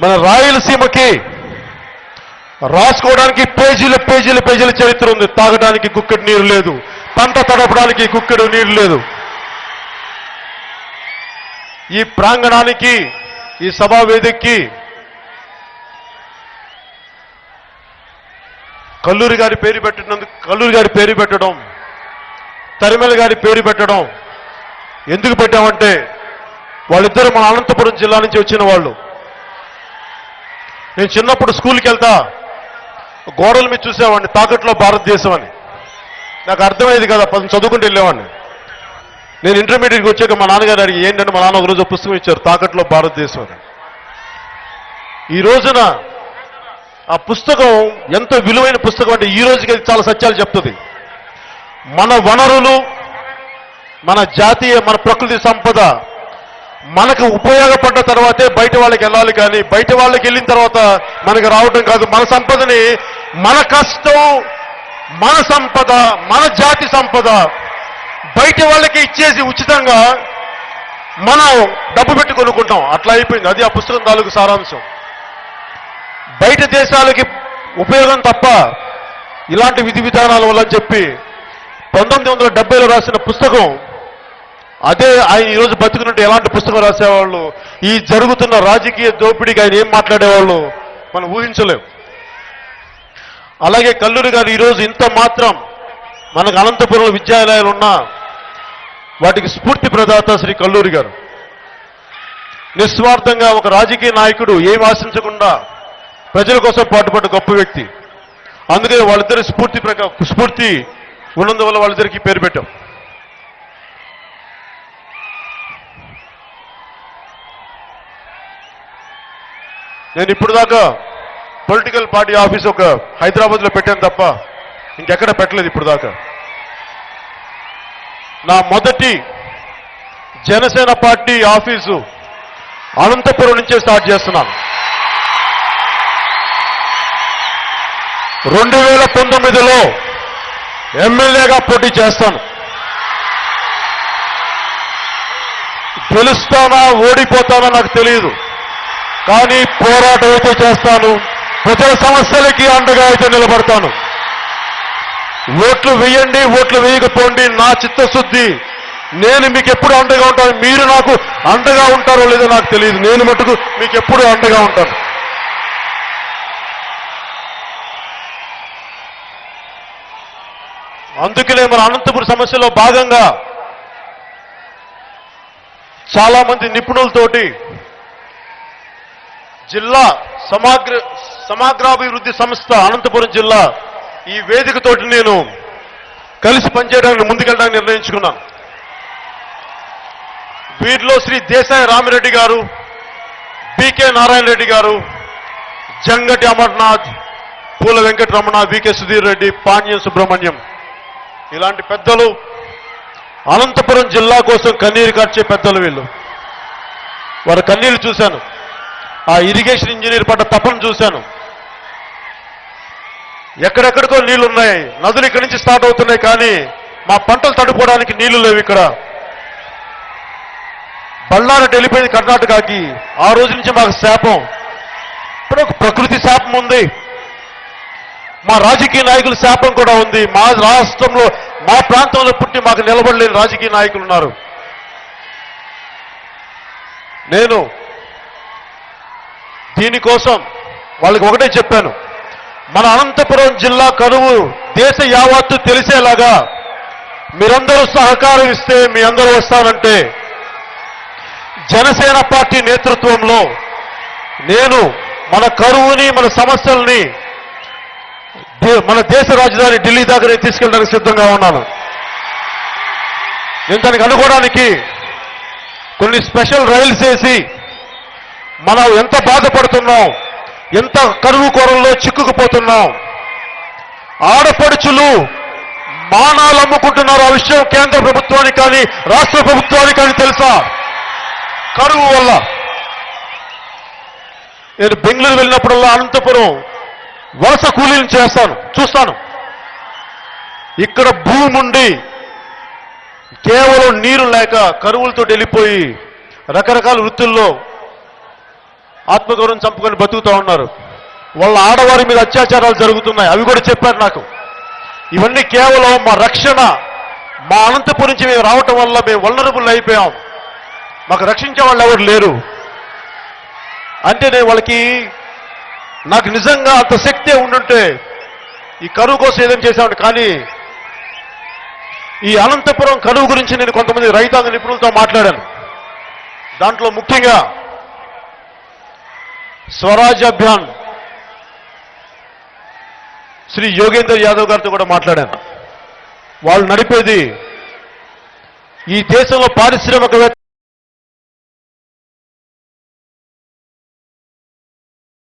మన రాయలసీమకి రాసుకోవడానికి పేజీల పేజీల పేజీల చరిత్ర ఉంది. తాగడానికి కుక్కడి నీరు లేదు. పంట తడపడానికి కుక్కడు నీరు లేదు. ఈ ప్రాంగణానికి ఈ సభావేదికకి కల్లూరి గారి పేరు పెట్టినందుకు కల్లూరి గారి పేరు పెట్టడం తరిమెల గారి పేరు పెట్టడం ఎందుకు పెట్టామంటే వాళ్ళిద్దరు మన అనంతపురం జిల్లా నుంచి వచ్చిన వాళ్ళు. నేను చిన్నప్పుడు స్కూల్కి వెళ్తా. గోడల మీద చూసేవాడిని తాకట్లో భారతదేశం అని. నాకు అర్థమయ్యేది కదా పది చదువుకుంటూ వెళ్ళేవాడిని. నేను ఇంటర్మీడియట్కి వచ్చాక మా నాన్నగారు అడిగి ఏంటంటే మా నాన్న ఒకరోజు పుస్తకం ఇచ్చారు తాకట్లో భారతదేశం అని. ఈ రోజున ఆ పుస్తకం ఎంతో విలువైన పుస్తకం అంటే ఈ రోజుకి అది చాలా సత్యాలు చెప్తుంది. మన వనరులు మన జాతీయ మన ప్రకృతి సంపద మనకు ఉపయోగపడ్డ తర్వాతే బయట వాళ్ళకి వెళ్ళాలి కానీ బయట వాళ్ళకి వెళ్ళిన తర్వాత మనకి రావటం కాదు. మన సంపదని మన కష్టం మన సంపద మన జాతి సంపద బయట వాళ్ళకి ఇచ్చేసి ఉచితంగా మనం డబ్బు పెట్టి కొనుక్కుంటాం. అట్లా అయిపోయింది. అది ఆ పుస్తకం తాలూకు సారాంశం. బయట దేశాలకి ఉపయోగం తప్ప ఇలాంటి విధి విధానాల వల్ల చెప్పి పంతొమ్మిది వందల రాసిన పుస్తకం అదే ఆయన ఈరోజు బతుకున్నట్టు ఎలాంటి పుస్తకం రాసేవాళ్ళు? ఈ జరుగుతున్న రాజకీయ దోపిడీకి ఆయన ఏం మాట్లాడేవాళ్ళు? మనం ఊహించలేం. అలాగే కల్లూరి గారు ఈరోజు ఇంత మాత్రం మనకు అనంతపురం విద్యాలయాలు ఉన్నా వాటికి స్ఫూర్తి ప్రదాత శ్రీ కల్లూరి గారు. నిస్వార్థంగా ఒక రాజకీయ నాయకుడు ఏం ఆశించకుండా ప్రజల కోసం పాటుపడ్డ గొప్ప వ్యక్తి. అందుకని వాళ్ళిద్దరి స్ఫూర్తి ప్రకా స్ఫూర్తి ఉన్నందువల్ల వాళ్ళిద్దరికి పేరు పెట్టాం. నేను ఇప్పుడు దాకా పొలిటికల్ పార్టీ ఆఫీస్ ఒక హైదరాబాద్లో పెట్టాను తప్ప ఇంకెక్కడ పెట్టలేదు ఇప్పుడు దాకా నా మొదటి జనసేన పార్టీ ఆఫీసు అనంతపురం నుంచే స్టార్ట్ చేస్తున్నాను. రెండు వేల పంతొమ్మిదిలో ఎమ్మెల్యేగా పోటీ చేస్తాను. గెలుస్తానా ఓడిపోతానా నాకు తెలియదు. కానీ పోరాటం అయితే చేస్తాను. ప్రజల సమస్యలకి అండగా అయితే నిలబడతాను. ఓట్లు వేయండి ఓట్లు వేయకపోండి నా చిత్తశుద్ధి. నేను మీకు ఎప్పుడు అండగా ఉంటాను? మీరు నాకు అండగా ఉంటారో లేదో నాకు తెలియదు. నేను మటుకు మీకు ఎప్పుడు అండగా ఉంటాను. అందుకనే మన అనంతపురం సమస్యలో భాగంగా చాలా మంది నిపుణులతోటి జిల్లా సమగ్ర సమగ్రాభివృద్ధి సంస్థ అనంతపురం జిల్లా ఈ వేదికతోటి నేను కలిసి పనిచేయడానికి ముందుకెళ్ళడానికి నిర్ణయించుకున్నాను. వీరిలో శ్రీ దేశాయి రామిరెడ్డి గారు బీకే నారాయణ రెడ్డి గారు జంగటి అమర్నాథ్ పూల వెంకటరమణ వికే సుధీర్ రెడ్డి పాణ్యం సుబ్రహ్మణ్యం. ఇలాంటి పెద్దలు అనంతపురం జిల్లా కోసం కన్నీరు కార్చే పెద్దలు వీళ్ళు. వారి కన్నీరు చూశాను. ఆ ఇరిగేషన్ ఇంజనీర్ పడ్డ తపను చూశాను. ఎక్కడెక్కడికో నీళ్ళు ఉన్నాయి నదులు ఇక్కడి నుంచి స్టార్ట్ అవుతున్నాయి కానీ మా పంటలు తడుపుకోవడానికి నీళ్ళు లేవు ఇక్కడ. బళ్ళారటి వెళ్ళిపోయింది కర్ణాటకకి. ఆ రోజు నుంచి మాకు శాపం. ఇప్పుడు ఒక ప్రకృతి శాపం ఉంది. మా రాజకీయ నాయకుల శాపం కూడా ఉంది. మా రాష్ట్రంలో మా ప్రాంతంలో పుట్టి మాకు నిలబడలేని రాజకీయ నాయకులు ఉన్నారు. నేను దీనికోసం వాళ్ళకి ఒకటే చెప్పాను. మన అనంతపురం జిల్లా కరువు దేశ యావత్తు తెలిసేలాగా మీరందరూ సహకారం ఇస్తే మీ అందరూ వస్తానంటే జనసేన పార్టీ నేతృత్వంలో నేను మన కరువుని మన సమస్యల్ని మన దేశ రాజధాని ఢిల్లీ దాకా నేను తీసుకెళ్ళడానికి సిద్ధంగా ఉన్నాను. నేను దానికి అనుకోవడానికి కొన్ని స్పెషల్ రైల్స్ వేసి మనం ఎంత బాధపడుతున్నాం ఎంత కరువు కొరల్లో చిక్కుకుపోతున్నాం. ఆడపడుచులు మానాలు అమ్ముకుంటున్నారు ఆ విషయం కేంద్ర ప్రభుత్వానికి కానీ రాష్ట్ర ప్రభుత్వానికి కానీ తెలుసా? కరువు వల్ల. నేను బెంగళూరు వెళ్ళినప్పుడల్లా అనంతపురం వలస కూలీలు చేస్తాను చూస్తాను. ఇక్కడ భూమి ఉండి కేవలం నీరు లేక కరువులతో వెళ్ళిపోయి రకరకాల వృత్తుల్లో ఆత్మగౌరవం చంపుకొని బతుకుతూ ఉన్నారు. వాళ్ళ ఆడవారి మీద అత్యాచారాలు జరుగుతున్నాయి. అవి కూడా చెప్పారు నాకు. ఇవన్నీ కేవలం మా రక్షణ. మా అనంతపురం నుంచి మేము రావటం వల్ల మేము వలనరబుల్ అయిపోయాం. మాకు రక్షించే వాళ్ళు ఎవరు లేరు. అంటే నేను వాళ్ళకి నాకు నిజంగా అంత శక్తి ఉండుంటే ఈ కరువు కోసం ఏదైనా చేశాను కానీ ఈ అనంతపురం కరువు గురించి నేను కొంతమంది రైతాంగ నిపుణులతో మాట్లాడాను. దాంట్లో ముఖ్యంగా స్వరాజ్ అభియాన్ శ్రీ యోగేందర్ యాదవ్ గారితో కూడా మాట్లాడాను. వాళ్ళు నడిపేది ఈ దేశంలో పారిశ్రామికవేత్త